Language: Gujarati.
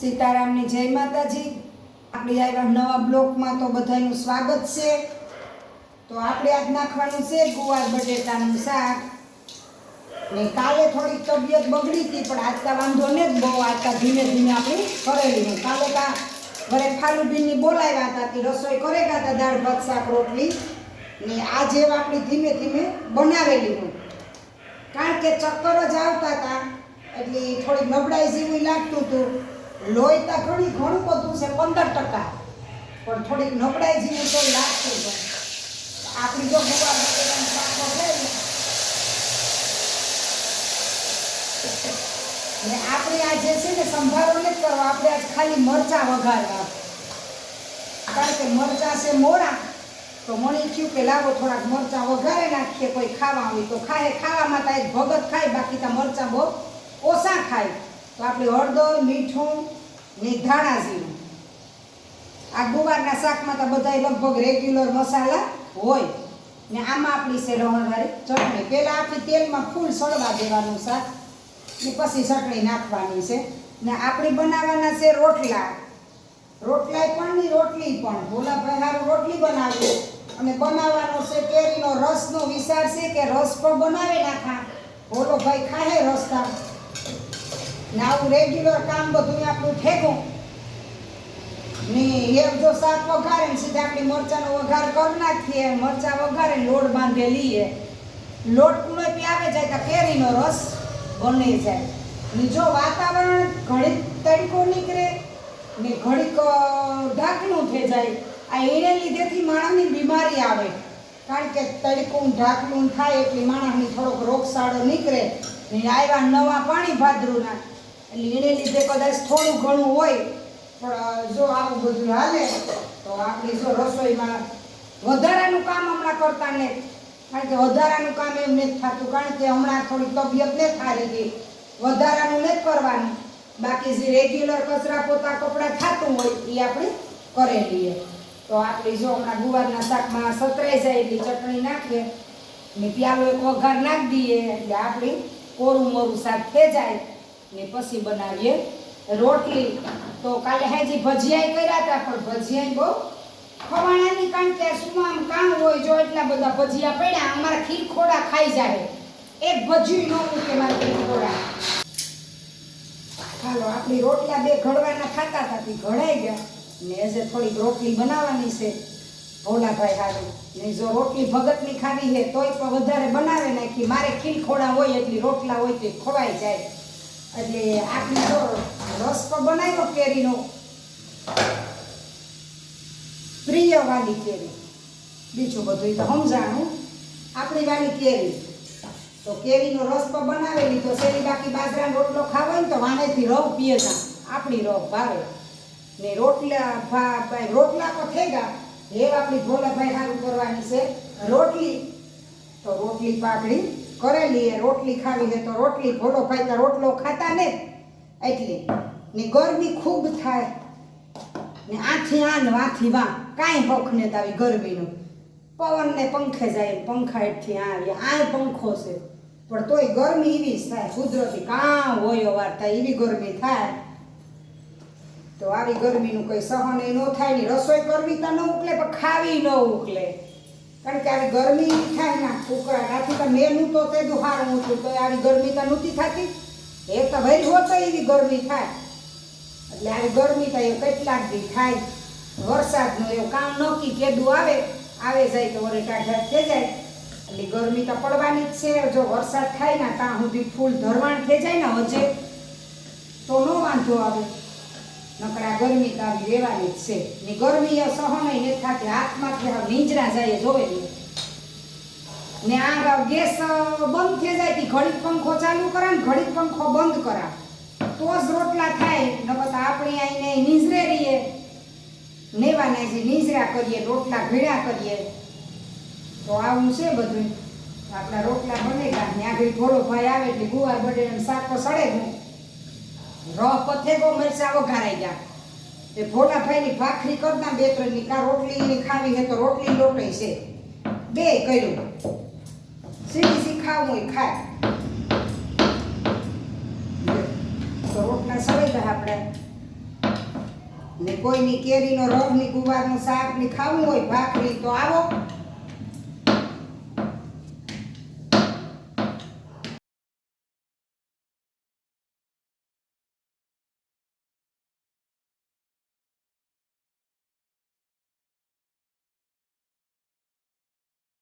સીતારામની જય માતાજી. આપણી આવ્યા નવા બ્લોકમાં તો બધાનું સ્વાગત છે. તો આપણે આજ નાખવાનું છે ગુવાર બટેટાનું શાક. ને કાલે થોડીક તબિયત બગડી હતી, પણ આજકા વાંધો ને જ બહુ. આજકા ધીમે ધીમે આપણે કરેલી કાલે કા ઘરે ફાલુબીનની બોલાવ્યા હતા તે રસોઈ કરેલા હતા દાળ, ભાત, શાક, રોટલી. ને આ જેવા આપણી ધીમે ધીમે બનાવેલી હું કારણ કે ચક્કર જ આવતા હતા. એટલે થોડી નબળાઈ જેવું લાગતું હતું. લોહી તો ઘણી ઘણું બધું છે, પંદર ટકા. પણ થોડીક નબળાઈ જેવું તો હતું આપણી જો ગુવાર બટેટાનું ને આપણે આ જે છે ને સંભારો નથી કરવો, આપણે આજ ખાલી મરચાં વઘારવા. કારણ કે મરચાં છે મોરા તો મને થયું કે લાવો થોડાક મરચાં વઘારે નાખીએ, કોઈ ખાવા હોય તો ખાય. ખાવામાં તો એક ભગત ખાય, બાકી તો મરચાં બહુ ઓછા ખાય. તો આપણે હળદર, મીઠું ને ધાણા જીરું. આ ગુવારના શાકમાં તો બધાય લગભગ રેગ્યુલર મસાલા હોય. ને આમાં આપણી છે લવણવાળી ચટણી. પહેલાં આપણે તેલમાં ફૂલ સળવા દેવાનું શાક. ને પછી ચટણી નાખવાની છે. ને આપણે બનાવવાના છે રોટલા. રોટલાય પણ ની રોટલી પણ. ભોલાભાઈ હારું રોટલી બનાવી. અને બનાવવાનો છે કેરીનો રસનો વિચાર છે કે રસ પણ બનાવી નાખા. ભોલો ભાઈ ખાહે રસતા ને આવું રેગ્યુલર કામ બધું આપણું ઠેકું ને એક જો શાક વઘારે ને સીધા આપણી મરચાંનો વઘાર કરી નાખીએ, મરચાં વઘારે લોટ બાંધે લઈએ લોટ કુણો પી આવે જાય તો કેરીનો રસ બની જાય. ને જો વાતાવરણ ઘડીક તડકો નીકળે ને ઘડીક ઢાંકણું થઈ જાય, આ એને લીધેથી માણસની બીમારી આવે. કારણ કે તડકું, ઢાંકણું થાય એટલે માણસની થોડોક રોગસાળો નીકળે ને આવ્યા નવા પાણી ભાદરુના એટલે એને લીધે કદાચ થોડું ઘણું હોય, પણ જો આવું બધું હાલે, તો આપણી જો રસોઈમાં વધારાનું કામ હમણાં કરતા ને, કારણ કે વધારાનું કામ એમ નથી થતું, કારણ કે હમણાં થોડી તબિયત ને થારી ગઈ, વધારાનું નથી કરવાનું. બાકી જે રેગ્યુલર કચરા પોતા કપડાં થતું હોય એ આપણે કરી લઈએ. તો આપણી જો હમણાં ગુવારના શાકમાં સતરાઈ જાય એટલી ચટણી નાખીએ, ને પ્યાલો એક વઘાર નાખી દઈએ, એટલે આપણી કોરું મોરું શાક થઈ જાય. ને પછી બનાવીએ રોટલી. તો કાલે હાજી ભજીયા કર્યા હતા, પણ ભજીયા બહુ ખવાણાની કારણ કે શું આમ કામ હોય જો એટલા બધા ભજીયા પડ્યા, અમારા ખીર ખોડા ખાઈ જાય એક ભજીયું ન મૂકે મારા ખીર ખોડા હાલો, આપણી રોટલા બે ઘડવાના ખાતા હતા, તે ઘડાઈ ગયા. ને આજે થોડીક રોટલી બનાવવાની છે. ભોલાભાઈ હારું. ને જો રોટલી ભગતની ખાવી છે, તોય પણ વધારે બનાવે નાખી. મારે ખીર ખોડા હોય એટલી, રોટલા હોય તે ખવાઈ જાય. એટલે આપણી તો રસ તો બનાવ્યો કેરીનો. પ્રિય વાલી કેરી. બીજું બધું તો સમજાણું. આપણી વાલી કેરી. તો કેરીનો પણ બનાવેલી, તો શેરી બાકી બાજરાનો રોટલો ખાવો ને તો વાણેથી રવ પીએ ના આપણી રવ ભાવે. ને રોટલા ભાઈ રોટલા તો થઈ ગયા એ આપણી ભોલાભાઈ સારું કરવાની છે. રોટલી. તો રોટલી પાકડી કરેલી એ રોટલી ખાવી છે તો રોટલી ભોળો ભાઈ તો રોટલો ખાતા ને એટલે ને ગરમી ખૂબ થાય ને આથી આ ને આથી વા કાંઈ હોખ ને તાવી ગરમીનું. પવન ને પંખે જાય પંખા એઠથી આ આવે આ પંખો છે. પણ તોય ગરમી એવી થાય. કુદરતી કાં હોય વાર થાય, એવી ગરમી થાય. તો આવી ગરમીનું કંઈ સહન એ ન થાય ને રસોઈ કરવી તો ન ઉકલે, પણ ખાવી ન ઉકલે. કારણ કે આવી ગરમી થાય ને ઉકળાટ આથી તો મેનું તો તે હારું હતું તો આવી ગરમી તો નહોતી થતી. એ તો ભાઈ હોતો એવી ગરમી થાય. એટલે આવી ગરમી તો એ કેટલાક દી થાય. વરસાદનું એવું કામ નક્કી કેદું આવે આવે જાય તો વરે ટાઢાટ થઈ જાય. એટલે ગરમી તો પડવાની જ છે. જો વરસાદ થાય ને, ત્યાં સુધી ફૂલ ધરવાણ થઈ જાય ને હજે, તો ન વાંધો આવે. નકરા ગરમી તો આવી રહેવાની જ છે. ને ગરમી સહન નથી થતી. હાથમાંથી હવે નીંજરા જાય જોવે ને. આ ગેસ બંધ થઈ જાય તી. ઘડીક પંખો ચાલુ કરા ને ઘડીક પંખો બંધ કરા. તો જ રોટલા થાય. નકર તો આપણે આઈને નીંજરે રહીએ. નેવાના જે નીંજરા કરીએ, રોટલા ભેળા કરીએ. તો આવું છે બધું. આપણા રોટલા બનેલા ને આગળ થોડો ભાઈ આવે એટલે ગુવાર બટેટાનું શાક સડે હું રહ પથેગો મરચા વઘારાઈ ગયા એ ભોલા ભાઈની ભાખરી કરતા બે ત્રણની કા રોટલી ખાવી હે તો રોટલી લોટઈ છે. બે કર્યું. સીધી સી ખાવું ખાય. તો રોટલા સળેલા આપણે. ને કોઈની કેરીનો રસની ગુવારનું શાકની ખાવું હોય, ભાખરી તો આવો.